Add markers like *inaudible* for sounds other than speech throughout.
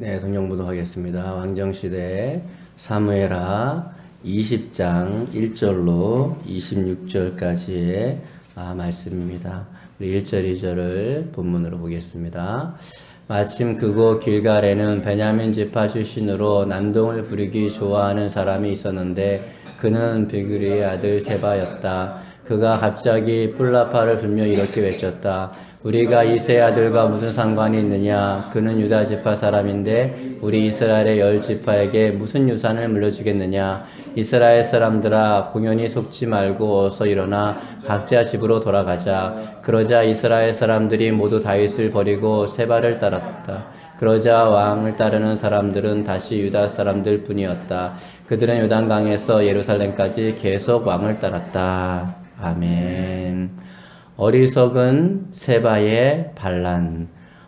네, 성경부도 하겠습니다. 왕정시대 사무엘하 20장 1절로 26절까지의 아, 말씀입니다. 우리 1절, 2절을 본문으로 보겠습니다. 마침 그곳 길갈에는 베냐민 지파 출신으로 난동을 부리기 좋아하는 사람이 있었는데 그는 비그리의 아들 세바였다. 그가 갑자기 뿔라파를 불며 이렇게 외쳤다. 우리가 이세 아들과 무슨 상관이 있느냐? 그는 유다 지파 사람인데 우리 이스라엘의 열 지파에게 무슨 유산을 물려주겠느냐? 이스라엘 사람들아 공연히 속지 말고 어서 일어나 각자 집으로 돌아가자. 그러자 이스라엘 사람들이 모두 다윗을 버리고 세바를 따랐다. 그러자 왕을 따르는 사람들은 다시 유다 사람들 뿐이었다. 그들은 요단강에서 예루살렘까지 계속 왕을 따랐다. 아멘. 어리석은 세바의 반란.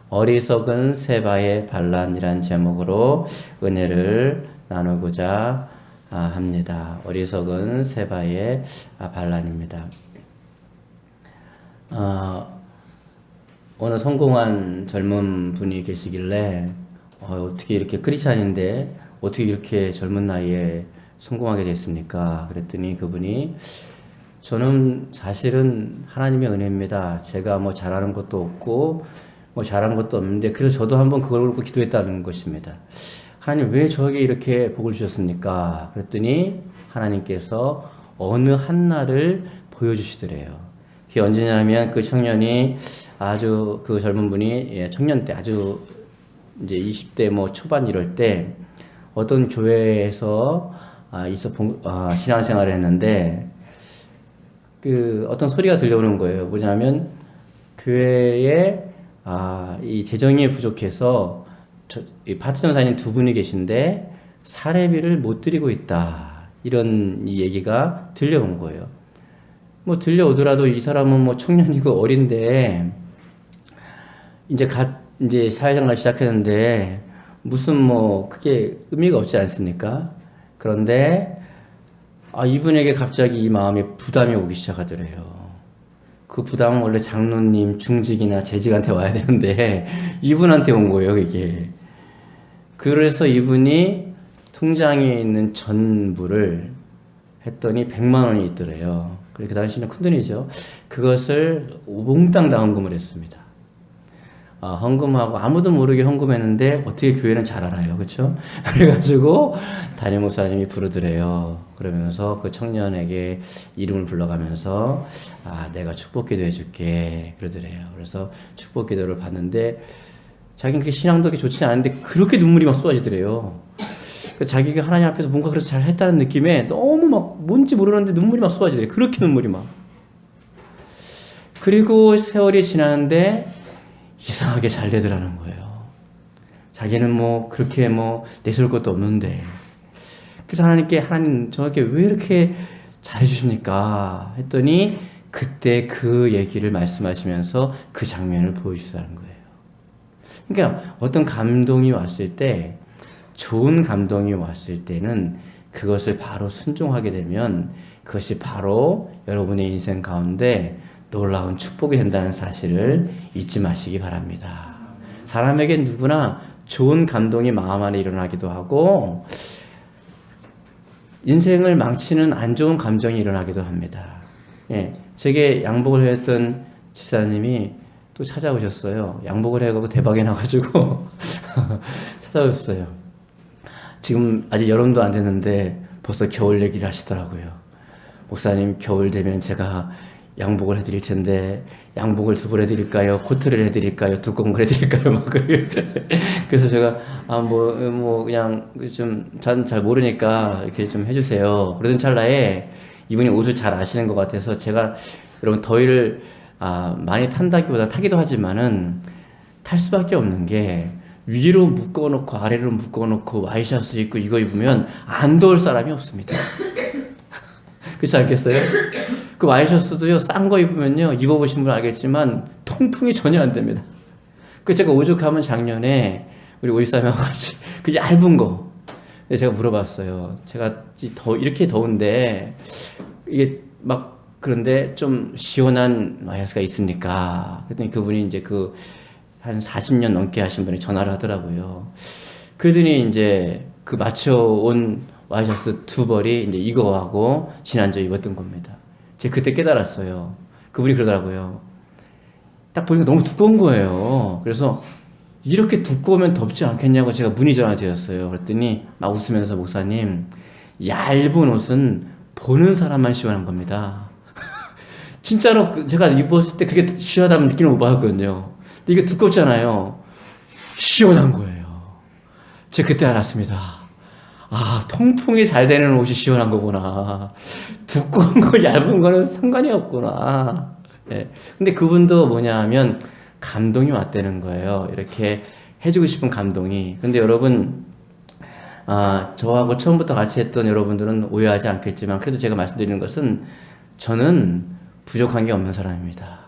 어리석은 세바의 반란이란 제목으로 은혜를 나누고자 아, 합니다. 어리석은 세바의 아, 반란입니다. 어, 어느 성공한 젊은 분이 계시길래 어, 떻게 이렇게 크리스찬인데 어떻게 이렇게 젊은 나이에 성공하게 됐습니까? 그랬더니 그분이 저는 사실은 하나님의 은혜입니다. 제가 뭐 잘하는 것도 없고 뭐 잘한 것도 없는데 그래서 저도 한번 그걸 보고 기도했다는 것입니다. 하나님 왜 저에게 이렇게 복을 주셨습니까? 그랬더니 하나님께서 어느 한 날을 보여주시더래요. 그게 언제냐면 그 청년이 아주 그 젊은 분이 예, 청년 때 아주 이제 20대 뭐 초반 이럴 때 어떤 교회에서 아, 있어 본, 아, 신앙생활을 했는데 그 어떤 소리가 들려오는 거예요. 뭐냐면 교회에 아, 이 재정이 부족해서 저, 이 파트 전사님 두 분이 계신데 사례비를 못 드리고 있다. 이런 이 얘기가 들려온 거예요. 뭐 들려오더라도 이 사람은 뭐 청년이고 어린데 이제 갓 이제 사회생활 시작했는데 무슨 뭐 크게 의미가 없지 않습니까? 그런데 아, 이분에게 갑자기 이 마음에 부담이 오기 시작하더래요. 그 부담은 원래 장로님, 중직이나 재직한테 와야 되는데 *laughs* 이분한테 온 거예요, 이게. 그래서 이분이 통장에 있는 전부를 했더니 100만 원이 있더래요. 그 당시는 큰 돈이죠. 그것을 몽땅 다 헌금을 했습니다. 아, 헌금하고 아무도 모르게 헌금했는데 어떻게 교회는 잘 알아요. 그렇죠? *laughs* 그래가지고 담임 목사님이 부르더래요. 그러면서 그 청년에게 이름을 불러가면서 아, 내가 축복 기도 해줄게. 그러더래요. 그래서 축복 기도를 받는데 자기는 그렇게 신앙도 좋지 않은데 그렇게 눈물이 막 쏟아지더래요. 그 자기가 하나님 앞에서 뭔가 그래서 잘 했다는 느낌에 너무 막 뭔지 모르는데 눈물이 막 쏟아지더래요. 그렇게 눈물이 막. 그리고 세월이 지나는데 이상하게 잘 되더라는 거예요. 자기는 뭐 그렇게 뭐 내세울 것도 없는데. 그래서 하나님께 하나님 저에게 왜 이렇게 잘해 주십니까? 했더니 그때 그 얘기를 말씀하시면서 그 장면을 보여주시다는 거예요. 그러니까 어떤 감동이 왔을 때 좋은 감동이 왔을 때는 그것을 바로 순종하게 되면 그것이 바로 여러분의 인생 가운데 놀라운 축복이 된다는 사실을 잊지 마시기 바랍니다. 사람에게 누구나 좋은 감동이 마음 안에 일어나기도 하고 인생을 망치는 안 좋은 감정이 일어나기도 합니다. 예, 제게 양복을 했던 지사님이 또 찾아오셨어요. 양복을 해가고 대박이 나가지고 *laughs* 찾아오셨어요. 지금 아직 여름도 안 됐는데 벌써 겨울 얘기를 하시더라고요. 목사님 겨울 되면 제가 양복을 해드릴 텐데 양복을 두 벌 해드릴까요? 코트를 해드릴까요? 두꺼운 걸 해드릴까요? *laughs* 막 그래서 제가 아뭐뭐 그냥 좀잘 모르니까 이렇게 좀 해주세요. 그러던 찰나에 이분이 옷을 잘 아시는 것 같아서 제가 여러분 더위를 아 많이 탄다기보다 타기도 하지만은 탈 수밖에 없는 게 위로 묶어놓고 아래로 묶어놓고 와이셔츠 입고 이거 입으면 안 더울 사람이 없습니다. *laughs* 그렇지 않겠어요? 그 와이셔츠도요, 싼 거 입으면요, 입어보신 분 알겠지만, 통풍이 전혀 안 됩니다. 그 제가 오죽하면 작년에, 우리 오이사님하고 같이, *laughs* 그 얇은 거. 제가 물어봤어요. 제가 더, 이렇게 더운데, 이게 막, 그런데 좀 시원한 와이셔츠가 있습니까? 그랬더니 그분이 이제 그, 한 40년 넘게 하신 분이 전화를 하더라고요. 그러더니 이제 그 맞춰온 와이셔츠 두 벌이 이제 이거하고 지난주에 입었던 겁니다. 제가 그때 깨달았어요. 그분이 그러더라고요. 딱 보니까 너무 두꺼운 거예요. 그래서 이렇게 두꺼우면 덥지 않겠냐고 제가 문의 전화 드렸어요. 그랬더니 막 웃으면서 목사님, 얇은 옷은 보는 사람만 시원한 겁니다. *laughs* 진짜로 그 제가 입었을 때 그게 시원하다는 느낌을 못 받았거든요. 근데 이게 두껍잖아요. 시원한 거예요. 제가 그때 알았습니다. 아, 통풍이 잘 되는 옷이 시원한 거구나. 두꺼운 거, 얇은 거는 상관이 없구나. 예. 근데 그분도 뭐냐 하면 감동이 왔다는 거예요. 이렇게 해주고 싶은 감동이. 근데 여러분, 아, 저하고 처음부터 같이 했던 여러분들은 오해하지 않겠지만, 그래도 제가 말씀드리는 것은 저는 부족한 게 없는 사람입니다.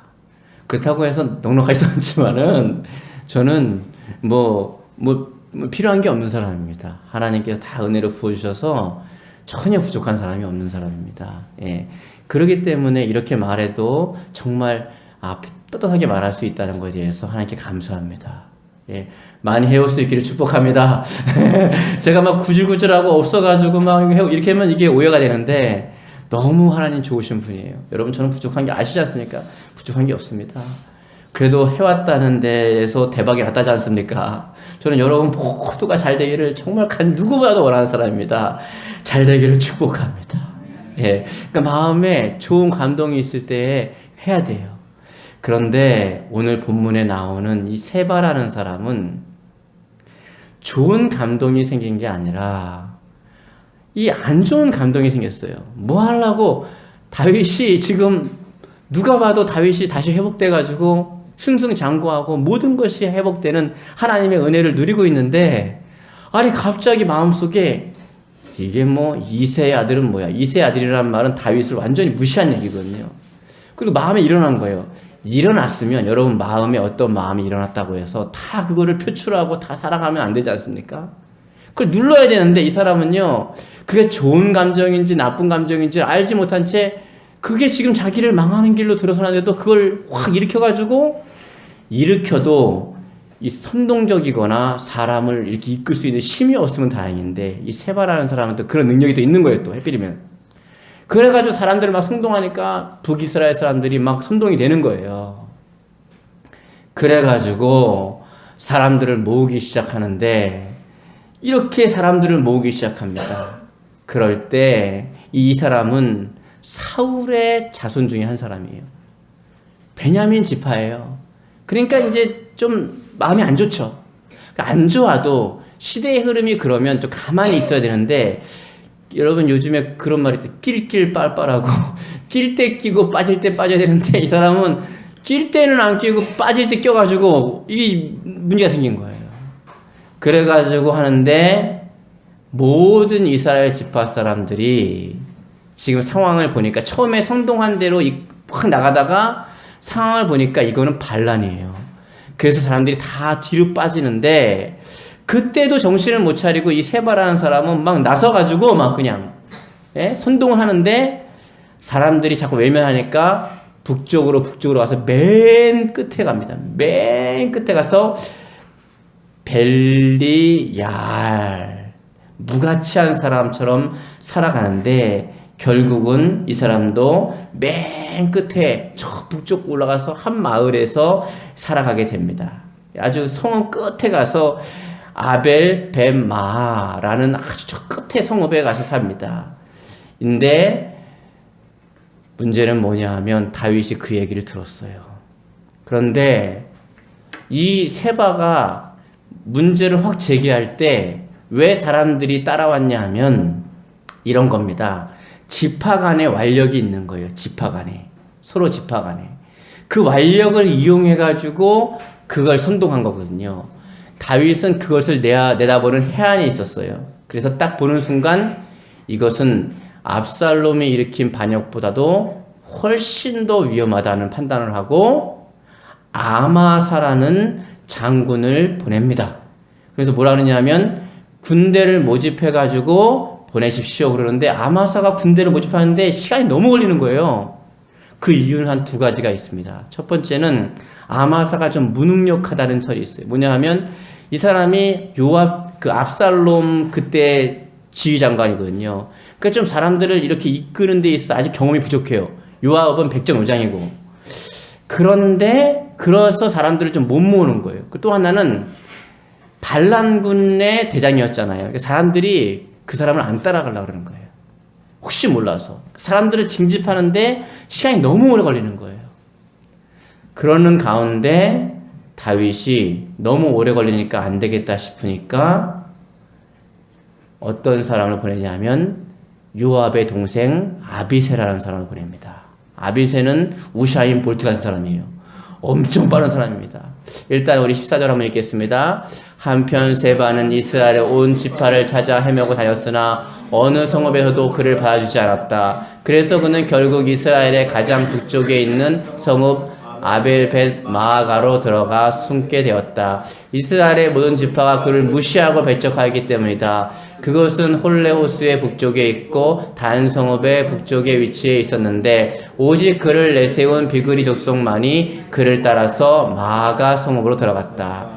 그렇다고 해서 넉넉하지도 않지만은 저는 뭐, 뭐, 뭐 필요한 게 없는 사람입니다. 하나님께서 다 은혜로 부어주셔서 전혀 부족한 사람이 없는 사람입니다. 예. 그러기 때문에 이렇게 말해도 정말 아, 떳떳하게 말할 수 있다는 것에 대해서 하나님께 감사합니다. 예. 많이 해올 수 있기를 축복합니다. *laughs* 제가 막 구질구질하고 없어가지고 막 이렇게 하면 이게 오해가 되는데 너무 하나님 좋으신 분이에요. 여러분 저는 부족한 게 아시지 않습니까? 부족한 게 없습니다. 그래도 해왔다는 데에서 대박이 났다지 않습니까? 저는 여러분 모두가 잘 되기를 정말 간 누구보다도 원하는 사람입니다. 잘 되기를 축복합니다. 예. 그러니까 마음에 좋은 감동이 있을 때 해야 돼요. 그런데 오늘 본문에 나오는 이 세바라는 사람은 좋은 감동이 생긴 게 아니라 이 안 좋은 감동이 생겼어요. 뭐 하려고 다윗이 지금 누가 봐도 다윗이 다시 회복돼 가지고 승승장구하고 모든 것이 회복되는 하나님의 은혜를 누리고 있는데 아니 갑자기 마음속에 이게 뭐 이세의 아들은 뭐야? 이세의 아들이란 말은 다윗을 완전히 무시한 얘기거든요. 그리고 마음에 일어난 거예요. 일어났으면 여러분 마음에 어떤 마음이 일어났다고 해서 다 그거를 표출하고 다 살아가면 안 되지 않습니까? 그걸 눌러야 되는데 이 사람은요, 그게 좋은 감정인지 나쁜 감정인지 알지 못한 채 그게 지금 자기를 망하는 길로 들어서는데도 그걸 확 일으켜가지고 일으켜도 이 선동적이거나 사람을 이렇게 이끌 수 있는 힘이 없으면 다행인데 이 세바라는 사람은 또 그런 능력이 또 있는 거예요 또 해필이면. 그래가지고 사람들을 막 선동하니까 북이스라엘 사람들이 막 선동이 되는 거예요. 그래가지고 사람들을 모으기 시작하는데 이렇게 사람들을 모으기 시작합니다. 그럴 때 이 사람은 사울의 자손 중에 한 사람이에요. 베냐민 지파예요 그러니까 이제 좀 마음이 안 좋죠. 그러니까 안 좋아도 시대의 흐름이 그러면 좀 가만히 있어야 되는데 여러분 요즘에 그런 말이 있대. 낄낄 빨빨하고 *laughs* 낄 때 끼고 빠질 때 빠져야 되는데 이 사람은 낄 때는 안 끼고 빠질 때 껴가지고 이게 문제가 생긴 거예요. 그래가지고 하는데 모든 이스라엘 지파 사람들이 지금 상황을 보니까 처음에 성동한 대로 확 나가다가 상황을 보니까 이거는 반란이에요. 그래서 사람들이 다 뒤로 빠지는데 그때도 정신을 못 차리고 이 세바라는 사람은 막 나서가지고 막 그냥 예? 선동을 하는데 사람들이 자꾸 외면하니까 북쪽으로 북쪽으로 가서 맨 끝에 갑니다. 맨 끝에 가서 벨리얄 무가치한 사람처럼 살아가는데 결국은 이 사람도 맨 끝에 저 북쪽 올라가서 한 마을에서 살아가게 됩니다. 아주 성읍 끝에 가서 아벨 벤마라는 아주 저 끝에 성읍에 가서 삽니다. 근데 문제는 뭐냐 하면 다윗이 그 얘기를 들었어요. 그런데 이 세바가 문제를 확 제기할 때 왜 사람들이 따라왔냐 하면 이런 겁니다. 지파 간의 완력이 있는 거예요. 지파 간에. 서로 지파 간에. 그 완력을 이용해 가지고 그걸 선동한 거거든요. 다윗은 그것을 내다보는 해안이 있었어요. 그래서 딱 보는 순간 이것은 압살롬이 일으킨 반역보다도 훨씬 더 위험하다는 판단을 하고 아마사라는 장군을 보냅니다. 그래서 뭐라 그러냐면 군대를 모집해 가지고 보내십시오 그러는데 아마사가 군대를 모집하는데 시간이 너무 걸리는 거예요. 그 이유는 한 두 가지가 있습니다. 첫 번째는 아마사가 좀 무능력하다는 설이 있어요. 뭐냐 하면 이 사람이 요압 그 압살롬 그때 지휘장관이거든요. 그러니까 좀 사람들을 이렇게 이끄는 데 있어서 아직 경험이 부족해요. 요압은 백전오장이고. 그런데 그래서 사람들을 좀 못 모으는 거예요. 그또 하나는 반란군의 대장이었잖아요. 그러니까 사람들이 그 사람을 안 따라가려고 그러는 거예요. 혹시 몰라서. 사람들을 징집하는데 시간이 너무 오래 걸리는 거예요. 그러는 가운데 다윗이 너무 오래 걸리니까 안 되겠다 싶으니까 어떤 사람을 보내냐면 요압의 동생 아비세라는 사람을 보냅니다. 아비세는 우샤인 볼트 같은 사람이에요. 엄청 빠른 사람입니다. 일단 우리 14절 한번 읽겠습니다. 한편 세바는 이스라엘의 온 지파를 찾아 헤매고 다녔으나 어느 성읍에서도 그를 받아주지 않았다. 그래서 그는 결국 이스라엘의 가장 북쪽에 있는 성읍 아벨벳 마아가로 들어가 숨게 되었다. 이스라엘의 모든 지파가 그를 무시하고 배척하기 때문이다. 그것은 홀레호스의 북쪽에 있고 단 성읍의 북쪽에 위치해 있었는데 오직 그를 내세운 비그리 족속만이 그를 따라서 마아가 성읍으로 들어갔다.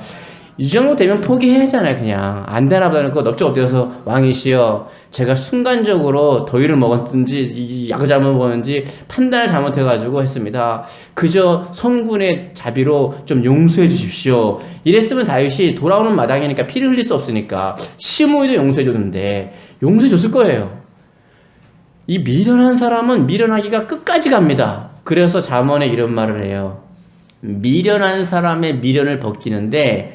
이 정도 되면 포기해야잖아요, 그냥. 안 되나 보다는 그 넓적 엎드려서 왕이시여, 제가 순간적으로 더위를 먹었든지, 이 약을 잘못 먹었는지 판단을 잘못해가지고 했습니다. 그저 성군의 자비로 좀 용서해 주십시오. 이랬으면 다윗이 돌아오는 마당이니까 피를 흘릴 수 없으니까 시므이도 용서해 줬는데, 용서해 줬을 거예요. 이 미련한 사람은 미련하기가 끝까지 갑니다. 그래서 잠언에 이런 말을 해요. 미련한 사람의 미련을 벗기는데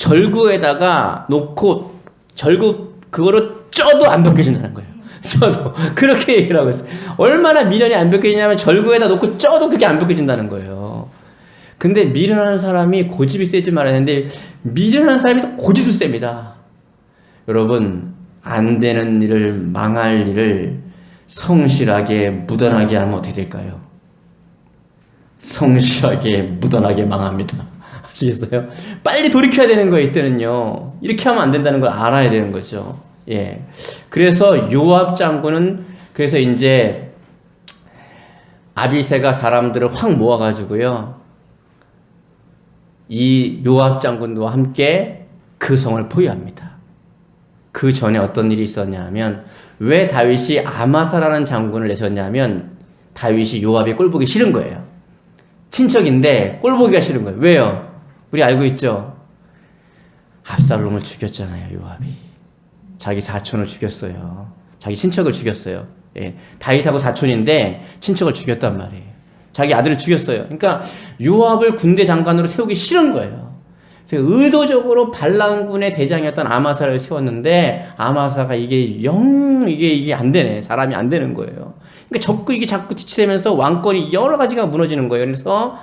절구에다가 놓고 절구 그거를 쪄도 안 벗겨진다는 거예요. *laughs* 쪄도 그렇게 얘기를 하고 있어요. 얼마나 미련이 안 벗겨지냐면 절구에다 놓고 쪄도 그게 안 벗겨진다는 거예요. 근데 미련한 사람이 고집이 세지 말아야 되는데 미련한 사람이 또 고집도 셉니다. 여러분 안 되는 일을 망할 일을 성실하게 무던하게 하면 어떻게 될까요? 성실하게 무던하게 망합니다. 아시겠어요? 빨리 돌이켜야 되는 거예요, 이때는요. 이렇게 하면 안 된다는 걸 알아야 되는 거죠. 예. 그래서 요압 장군은 그래서 이제 아비세가 사람들을 확 모아가지고요. 이 요압 장군과 함께 그 성을 포위합니다. 그 전에 어떤 일이 있었냐면 왜 다윗이 아마사라는 장군을 내셨냐면 다윗이 요압의 꼴보기 싫은 거예요. 친척인데 꼴보기가 싫은 거예요. 왜요? 우리 알고 있죠? 압살롬을 죽였잖아요, 요압이. 자기 사촌을 죽였어요. 자기 친척을 죽였어요. 예. 다윗하고 사촌인데 친척을 죽였단 말이에요. 자기 아들을 죽였어요. 그러니까 요압을 군대 장관으로 세우기 싫은 거예요. 그래서 의도적으로 반란군의 대장이었던 아마사를 세웠는데 아마사가 이게 영 이게 이게 안 되네. 사람이 안 되는 거예요. 그러니까 자꾸 이게 자꾸 뒤치되면서 왕권이 여러 가지가 무너지는 거예요. 그래서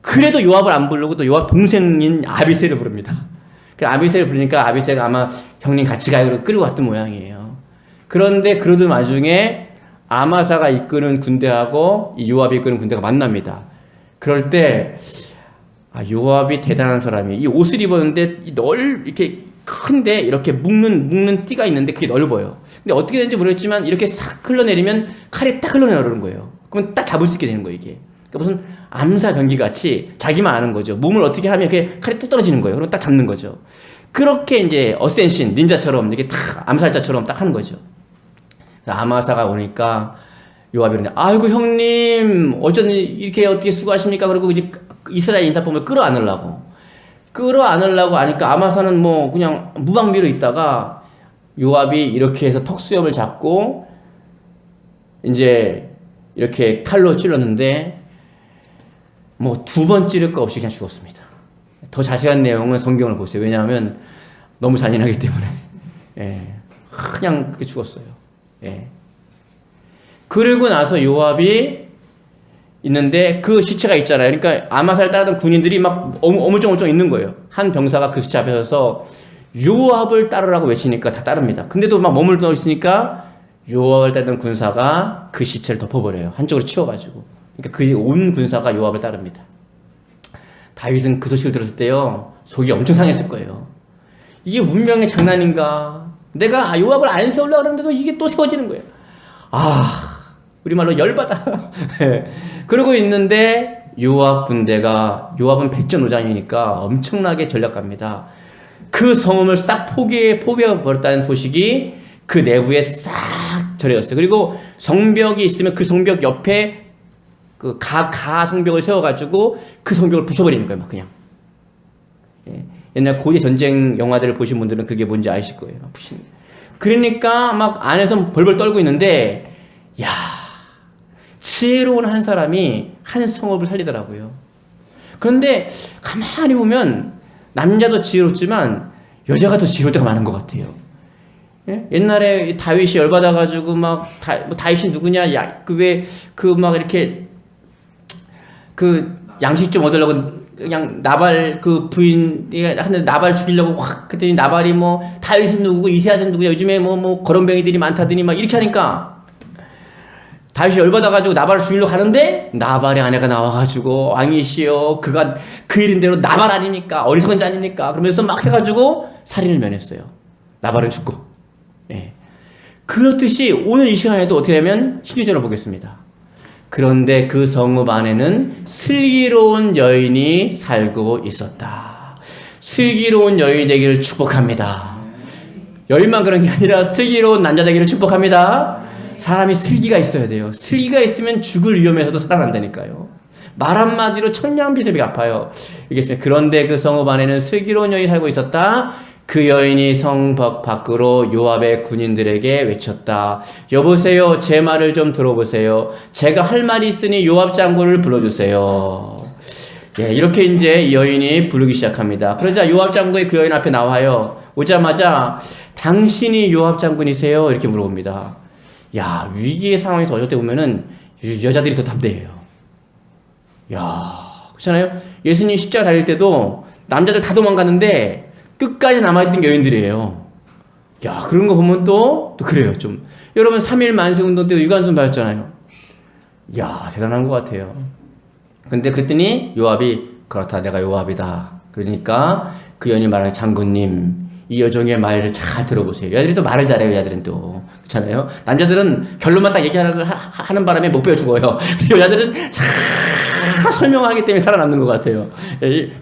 그래도 요압을 안 부르고 또 요압 동생인 아비세를 부릅니다. 그 아비세를 부르니까 아비세가 아마 형님 같이 가요. 끌고 왔던 모양이에요. 그런데 그러던 와중에 아마사가 이끄는 군대하고 이 요압이 이끄는 군대가 만납니다. 그럴 때 아, 요압이 대단한 사람이 이 옷을 입었는데 넓 이렇게 큰데 이렇게 묶는 묶는 띠가 있는데 그게 넓어요. 근데 어떻게 되는지 모르겠지만 이렇게 싹 흘러내리면 칼이 딱 흘러내려는 거예요. 그럼 딱 잡을 수 있게 되는 거예요 이게. 그러니까 무슨 암살 병기 같이 자기만 아는 거죠. 몸을 어떻게 하면 이렇게 칼이 뚝 떨어지는 거예요. 그럼 딱 잡는 거죠. 그렇게 이제 어센신 닌자처럼 이렇게 딱 암살자처럼 딱 하는 거죠. 아마사가 오니까 요압이 그러는데 아이고 형님 어쩐 이렇게 어떻게 수고하십니까? 그리고 이스라엘 인사법을 끌어안으려고 끌어안으려고 하니까 아마사는 뭐 그냥 무방비로 있다가 요압이 이렇게 해서 턱수염을 잡고 이제 이렇게 칼로 찔렀는데 뭐 두 번 찌를 거 없이 그냥 죽었습니다. 더 자세한 내용은 성경을 보세요. 왜냐하면 너무 잔인하기 때문에 예, 그냥 그렇게 죽었어요. 예. 그리고 나서 요압이 있는데 그 시체가 있잖아요. 그러니까 아마살 따르던 군인들이 막 어물쩡어물쩡 있는 거예요. 한 병사가 그 시체 앞에 서서 요압을 따르라고 외치니까 다 따릅니다. 근데도 막 머물러 있으니까 요압을 따르던 군사가 그 시체를 덮어버려요. 한쪽으로 치워가지고. 그러니까 그 온 군사가 요압을 따릅니다. 다윗은 그 소식을 들었을 때요 속이 엄청 상했을 거예요. 이게 운명의 장난인가? 내가 요압을 안 세우려고 하는데도 이게 또 세워지는 거예요. 아, 우리말로 열받아. *laughs* 그러고 있는데 요압 군대가 요압은 백전오장이니까 엄청나게 전략갑니다. 그 성읍을 싹 포기해 포기해 버렸다는 소식이 그 내부에 싹 전해졌어요. 그리고 성벽이 있으면 그 성벽 옆에 그 가 가 성벽을 세워가지고 그 성벽을 부셔버리는 거예요, 막 그냥. 예. 옛날 고대 전쟁 영화들을 보신 분들은 그게 뭔지 아실 거예요. 막 부시는. 그러니까 막 안에서 벌벌 떨고 있는데, 야 지혜로운 한 사람이 한 성읍을 살리더라고요. 그런데 가만히 보면 남자도 지혜롭지만 여자가 더 지혜로울 때가 많은 것 같아요. 예? 옛날에 다윗이 열받아가지고 막 다, 뭐 다윗이 누구냐, 야, 그 왜 그 막 이렇게 그 양식 좀 얻으려고 그냥 나발 그 부인 하는데 나발 죽이려고 확 그랬더니 나발이 뭐 다윗은 누구고 이세아는 누구냐. 요즘에 뭐뭐 거렁뱅이들이 많다더니 막 이렇게 하니까 다윗이 열받아가지고 나발을 죽이려고 하는데 나발의 아내가 나와가지고 왕이시여 그가 그 일인 대로 나발 아닙니까 어리석은 자 아닙니까 그러면서 막 해가지고 살인을 면했어요. 나발은 죽고. 예. 그렇듯이 오늘 이 시간에도 어떻게 되면 신유전을 보겠습니다 그런데 그 성읍 안에는 슬기로운 여인이 살고 있었다 슬기로운 여인이 되기를 축복합니다 여인만 그런 게 아니라 슬기로운 남자 되기를 축복합니다 사람이 슬기가 있어야 돼요. 슬기가 있으면 죽을 위험에서도 살아난다니까요. 말 한마디로 천냥빚을 갚아요. 이겠습니다. 그런데 그 성읍 안에는 슬기로운 여인이 살고 있었다. 그 여인이 성벽 밖으로 요압의 군인들에게 외쳤다. 여보세요. 제 말을 좀 들어보세요. 제가 할 말이 있으니 요압 장군을 불러주세요. 예, 이렇게 이제 이 여인이 부르기 시작합니다. 그러자 요압 장군이 그 여인 앞에 나와요. 오자마자 당신이 요압 장군이세요? 이렇게 물어봅니다. 야, 위기의 상황에서 어쩔 때 보면은 여자들이 더 담대해요. 야, 그렇잖아요? 예수님 십자가 달릴 때도 남자들 다 도망갔는데 끝까지 남아있던 게 여인들이에요. 야, 그런 거 보면 또, 또 그래요, 좀. 여러분, 3일 만세 운동 때도 유관순 받았잖아요. 야, 대단한 것 같아요. 근데 그랬더니 요압이, 그렇다, 내가 요압이다. 그러니까 그 여인이 말하는 장군님, 이 여종의 말을 잘 들어보세요. 여자들이 또 말을 잘해요, 여자들은 또. 그렇잖아요. 남자들은 결론만 딱 얘기하는 하는 바람에 못 배워 죽어요. *laughs* 여자들은 잘 설명하기 때문에 살아남는 것 같아요.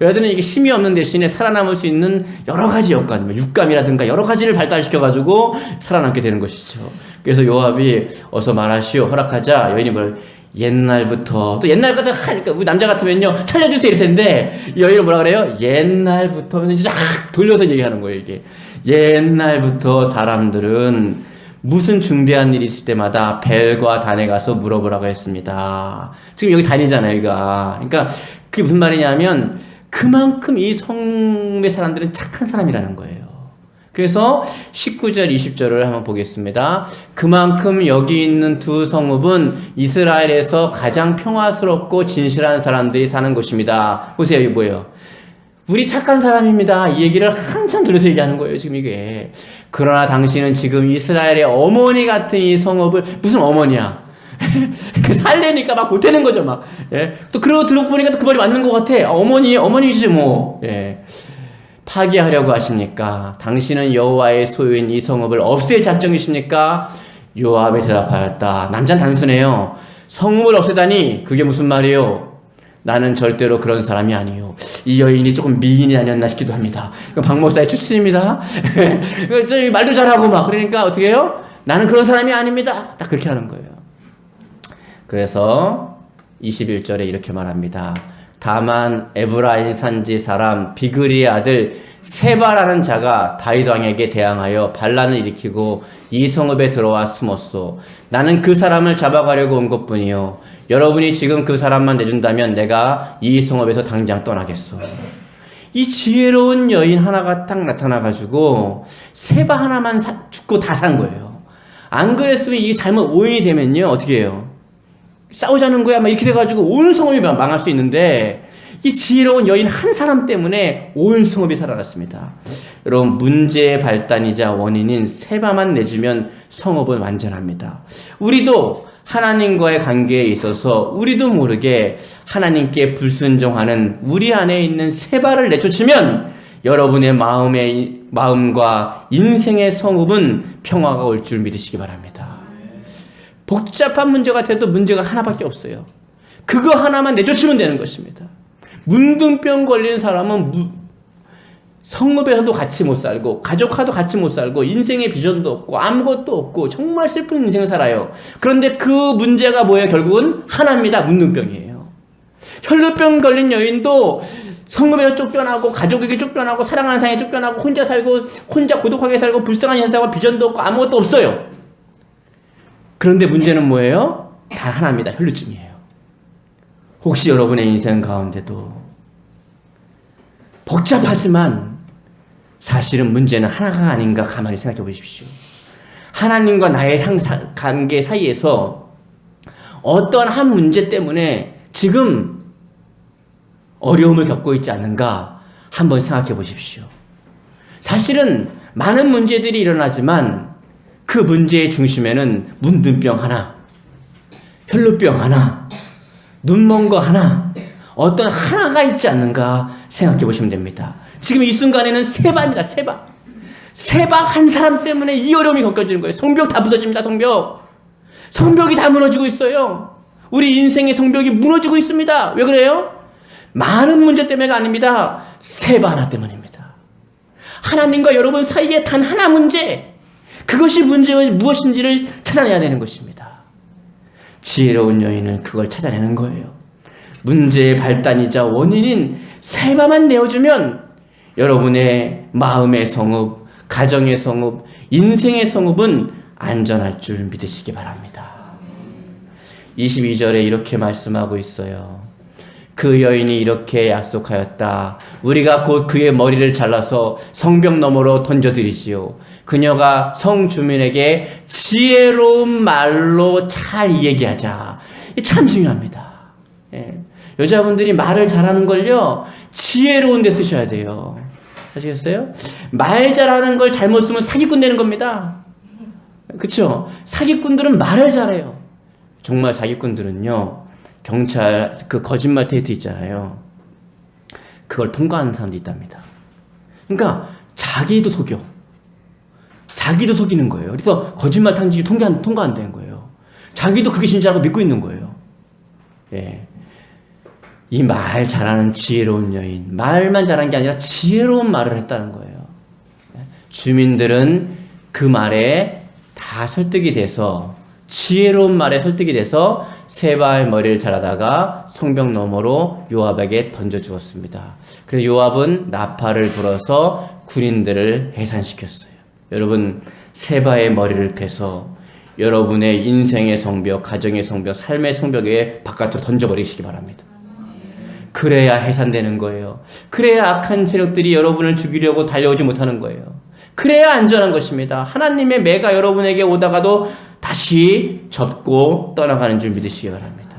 여자들은 이게 힘이 없는 대신에 살아남을 수 있는 여러 가지 여건, 뭐 육감이라든가 여러 가지를 발달시켜가지고 살아남게 되는 것이죠. 그래서 요압이 어서 말하시오, 허락하자. 여인이 뭘 옛날부터 또 옛날부터 하니까 우리 남자 같으면요 살려주세요 이럴 텐데 여인은 뭐라 그래요? 옛날부터 하면서 쫙 돌려서 얘기하는 거예요 이게 옛날부터 사람들은 무슨 중대한 일이 있을 때마다 벨과 단에 가서 물어보라고 했습니다. 지금 여기 단이잖아요, 여기가. 그러니까 그게 무슨 말이냐면 그만큼 이 성의 사람들은 착한 사람이라는 거예요. 그래서 19절, 20절을 한번 보겠습니다. 그만큼 여기 있는 두 성읍은 이스라엘에서 가장 평화스럽고 진실한 사람들이 사는 곳입니다. 보세요, 이게 뭐예요? 우리 착한 사람입니다. 이 얘기를 한참 돌려서 얘기하는 거예요, 지금 이게. 그러나 당신은 지금 이스라엘의 어머니 같은 이 성읍을, 무슨 어머니야? *laughs* 그 살래니까 막 못되는 거죠, 막. 예. 또 그러고 들어 보니까 또그 말이 맞는 것 같아. 어머니, 어머니지 뭐. 예. 파괴하려고 하십니까? 당신은 여호와의 소유인 이 성읍을 없앨 작정이십니까? 요압이 대답하였다. 남자는 단순해요. 성읍을 없애다니 그게 무슨 말이에요? 나는 절대로 그런 사람이 아니요. 이 여인이 조금 미인이 아니었나 싶기도 합니다. 박 목사의 추측입니다. *laughs* 저 말도 잘하고 막 그러니까 어떻게 해요? 나는 그런 사람이 아닙니다. 딱 그렇게 하는 거예요. 그래서 21절에 이렇게 말합니다. 다만 에브라임 산지 사람 비그리의 아들 세바라는 자가 다윗 왕에게 대항하여 반란을 일으키고 이 성읍에 들어와 숨었소. 나는 그 사람을 잡아가려고 온 것뿐이요. 여러분이 지금 그 사람만 내준다면 내가 이 성읍에서 당장 떠나겠소. 이 지혜로운 여인 하나가 딱 나타나가지고 세바 하나만 사, 죽고 다 산 거예요. 안 그랬으면 이게 잘못 오인이 되면요 어떻게 해요? 싸우자는 거야 막 이렇게 돼가지고 온 성읍이 망할 수 있는데 이 지혜로운 여인 한 사람 때문에 온 성읍이 살아났습니다. 여러분 문제의 발단이자 원인인 세바만 내주면 성읍은 완전합니다. 우리도 하나님과의 관계에 있어서 우리도 모르게 하나님께 불순종하는 우리 안에 있는 세바를 내쫓으면 여러분의 마음의 마음과 인생의 성읍은 평화가 올 줄 믿으시기 바랍니다. 복잡한 문제 같아도 문제가 하나밖에 없어요. 그거 하나만 내쫓으면 되는 것입니다. 문둥병 걸린 사람은 무, 성읍에서도 같이 못 살고 가족과도 같이 못 살고 인생의 비전도 없고 아무것도 없고 정말 슬픈 인생을 살아요. 그런데 그 문제가 뭐예요? 결국은 하나입니다. 문둥병이에요. 혈루병 걸린 여인도 성읍에서 쫓겨나고 가족에게 쫓겨나고 사랑하는 사람에 쫓겨나고 혼자 살고 혼자 고독하게 살고 불쌍한 현상과 비전도 없고 아무것도 없어요. 그런데 문제는 뭐예요? 단 하나입니다. 혈루증이에요. 혹시 여러분의 인생 가운데도 복잡하지만 사실은 문제는 하나가 아닌가 가만히 생각해 보십시오. 하나님과 나의 상, 사, 관계 사이에서 어떤 한 문제 때문에 지금 어려움을 겪고 있지 않는가 한번 생각해 보십시오. 사실은 많은 문제들이 일어나지만 그 문제의 중심에는 문둥병 하나, 혈루병 하나, 눈먼 거 하나, 어떤 하나가 있지 않는가 생각해 보시면 됩니다. 지금 이 순간에는 세바입니다. 세바. 세바 한 사람 때문에 이 어려움이 겪어지는 거예요. 성벽 다 부서집니다. 성벽. 성벽이 다 무너지고 있어요. 우리 인생의 성벽이 무너지고 있습니다. 왜 그래요? 많은 문제 때문에가 아닙니다. 세바 하나 때문입니다. 하나님과 여러분 사이에 단 하나 문제. 그것이 문제가 무엇인지를 찾아내야 되는 것입니다. 지혜로운 여인은 그걸 찾아내는 거예요. 문제의 발단이자 원인인 세바만 내어주면 여러분의 마음의 성읍, 가정의 성읍, 인생의 성읍은 안전할 줄 믿으시기 바랍니다. 22절에 이렇게 말씀하고 있어요. 그 여인이 이렇게 약속하였다. 우리가 곧 그의 머리를 잘라서 성벽 너머로 던져드리지요. 그녀가 성 주민에게 지혜로운 말로 잘 얘기하자. 참 중요합니다. 예. 여자분들이 말을 잘하는 걸요, 지혜로운 데 쓰셔야 돼요. 아시겠어요? 말 잘하는 걸 잘못 쓰면 사기꾼 되는 겁니다. 그쵸? 사기꾼들은 말을 잘해요. 정말 사기꾼들은요, 경찰, 그 거짓말 테이트 있잖아요. 그걸 통과하는 사람도 있답니다. 그러니까, 자기도 속여. 자기도 속이는 거예요. 그래서 거짓말 탐지기 통과, 통과 안 되는 거예요. 자기도 그게 진짜라고 믿고 있는 거예요. 예. 이 말 잘하는 지혜로운 여인, 말만 잘한 게 아니라 지혜로운 말을 했다는 거예요. 주민들은 그 말에 다 설득이 돼서 지혜로운 말에 설득이 돼서 세바의 머리를 자르다가 성벽 너머로 요압에게 던져 주었습니다. 그래서 요압은 나팔을 불어서 군인들을 해산시켰어요. 여러분 세바의 머리를 베서 여러분의 인생의 성벽, 가정의 성벽, 삶의 성벽에 바깥으로 던져버리시기 바랍니다. 그래야 해산되는 거예요. 그래야 악한 세력들이 여러분을 죽이려고 달려오지 못하는 거예요. 그래야 안전한 것입니다. 하나님의 매가 여러분에게 오다가도 다시 접고 떠나가는 줄 믿으시기 바랍니다.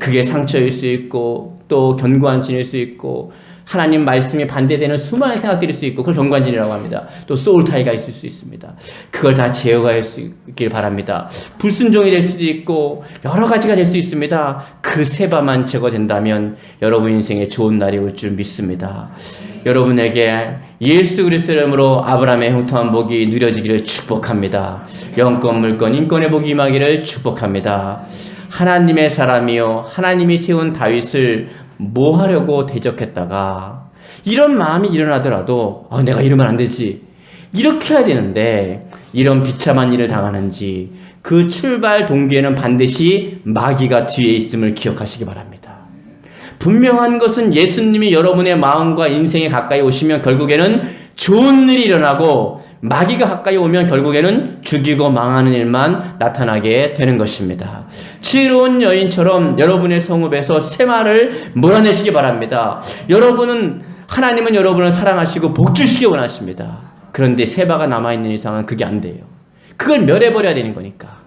그게 상처일 수 있고 또 견고한 진일 수 있고 하나님 말씀에 반대되는 수많은 생각들일 수 있고 그걸 경관진이라고 합니다. 또 소울타이가 있을 수 있습니다. 그걸 다 제어할 수 있길 바랍니다. 불순종이 될 수도 있고 여러 가지가 될 수 있습니다. 그 세바만 제거된다면 여러분 인생에 좋은 날이 올 줄 믿습니다. 여러분에게 예수 그리스도 이름으로 아브라함의 형통한 복이 누려지기를 축복합니다. 영권 물권 인권의 복이 임하기를 축복합니다. 하나님의 사람이요 하나님이 세운 다윗을 뭐 하려고 대적했다가 이런 마음이 일어나더라도 어, 내가 이러면 안 되지 이렇게 해야 되는데 이런 비참한 일을 당하는지 그 출발 동기에는 반드시 마귀가 뒤에 있음을 기억하시기 바랍니다. 분명한 것은 예수님이 여러분의 마음과 인생에 가까이 오시면 결국에는 좋은 일이 일어나고 마귀가 가까이 오면 결국에는 죽이고 망하는 일만 나타나게 되는 것입니다. 지혜로운 여인처럼 여러분의 성읍에서 새말을 몰아내시기 바랍니다. 여러분은 하나님은 여러분을 사랑하시고 복 주시기 원하십니다. 그런데 세바가 남아 있는 이상은 그게 안 돼요. 그걸 멸해 버려야 되는 거니까.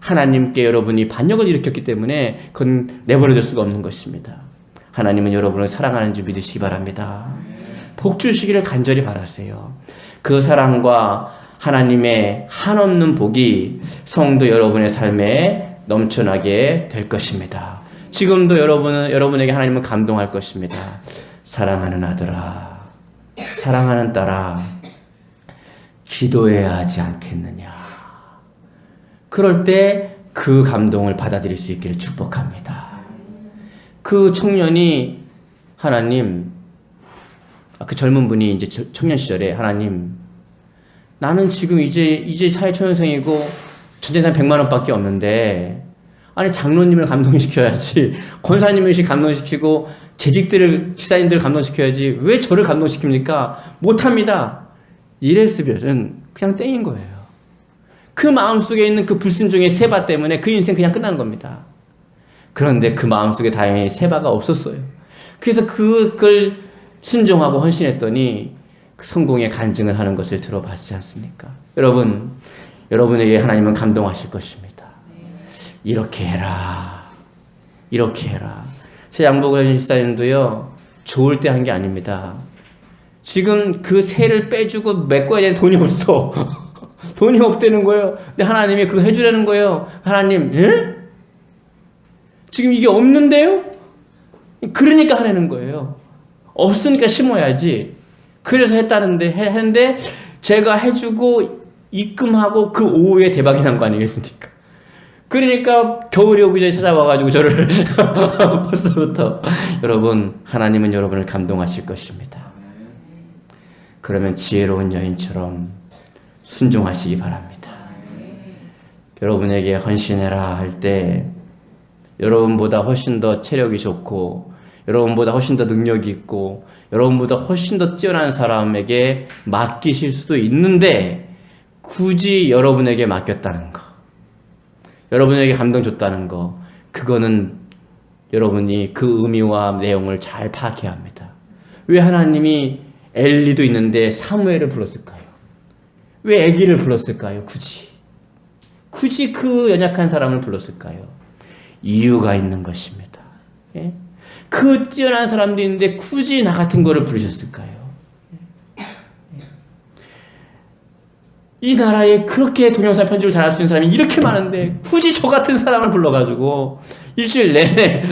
하나님께 여러분이 반역을 일으켰기 때문에 그건 내버려 둘 수가 없는 것입니다. 하나님은 여러분을 사랑하는 줄 믿으시기 바랍니다. 복 주시기를 간절히 바라세요. 그 사랑과 하나님의 한없는 복이 성도 여러분의 삶에 넘쳐나게 될 것입니다. 지금도 여러분은 여러분에게 하나님은 감동할 것입니다. 사랑하는 아들아, 사랑하는 딸아, 기도해야 하지 않겠느냐. 그럴 때 그 감동을 받아들일 수 있기를 축복합니다. 그 청년이 하나님, 아, 그 젊은 분이 이제 저- 청년 시절에 하나님 나는 지금 이제 이제 사회 초년생이고 전재산 100만 원밖에 없는데 아니 장로님을 감동시켜야지 *laughs* 권사님을 감동시키고 재직들을 집사님들을 감동시켜야지 왜 저를 감동시킵니까? 못합니다. 이랬으면 그냥 땡인 거예요. 그 마음속에 있는 그 불순종의 세바 때문에 그 인생 그냥 끝나는 겁니다. 그런데 그 마음속에 다행히 세바가 없었어요. 그래서 그걸 순종하고 헌신했더니 그 성공의 간증을 하는 것을 들어봤지 않습니까? 여러분, 여러분에게 하나님은 감동하실 것입니다. 이렇게 해라. 이렇게 해라. 제 양복을 집사님도요, 좋을 때 한 게 아닙니다. 지금 그 세를 빼주고 메꿔야 되는 돈이 없어. *laughs* 돈이 없다는 거예요. 근데 하나님이 그거 해주라는 거예요. 하나님, 예? 지금 이게 없는데요? 그러니까 하라는 거예요. 없으니까 심어야지. 그래서 했다는데, 해- 했는데, 제가 해주고, 입금하고 그 오후에 대박이 난 거 아니겠습니까? 그러니까 겨울이 오기 전에 찾아와가지고 저를 *laughs* 벌써부터 여러분 하나님은 여러분을 감동하실 것입니다. 그러면 지혜로운 여인처럼 순종하시기 바랍니다. 여러분에게 헌신해라 할 때 여러분보다 훨씬 더 체력이 좋고 여러분보다 훨씬 더 능력이 있고 여러분보다 훨씬 더 뛰어난 사람에게 맡기실 수도 있는데 굳이 여러분에게 맡겼다는 거. 여러분에게 감동 줬다는 거. 그거는 여러분이 그 의미와 내용을 잘 파악해야 합니다. 왜 하나님이 엘리도 있는데 사무엘을 불렀을까요? 왜 아기를 불렀을까요? 굳이. 굳이 그 연약한 사람을 불렀을까요? 이유가 있는 것입니다. 예? 그 뛰어난 사람도 있는데 굳이 나 같은 거를 부르셨을까요? 예? 이 나라에 그렇게 동영상 편집을 잘할 수 있는 사람이 이렇게 많은데 굳이 저 같은 사람을 불러가지고 일주일 내내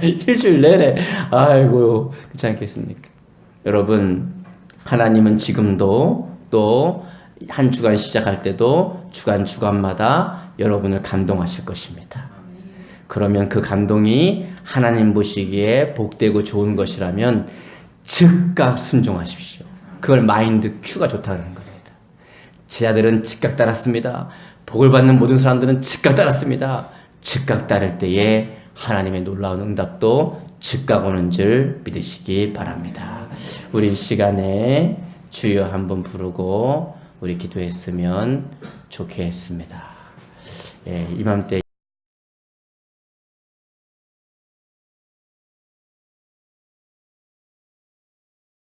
*laughs* 일주일 내내 아이고 그렇지 않겠습니까? 여러분 하나님은 지금도 또 한 주간 시작할 때도 주간 주간마다 여러분을 감동하실 것입니다. 그러면 그 감동이 하나님 보시기에 복되고 좋은 것이라면 즉각 순종하십시오. 그걸 마인드 큐가 좋다는 겁니다. 제자들은 즉각 따랐습니다. 복을 받는 모든 사람들은 즉각 따랐습니다. 즉각 따를 때에 하나님의 놀라운 응답도 즉각 오는 줄 믿으시기 바랍니다. 우리 이 시간에 주여 한번 부르고 우리 기도했으면 좋겠습니다. 예, 이맘때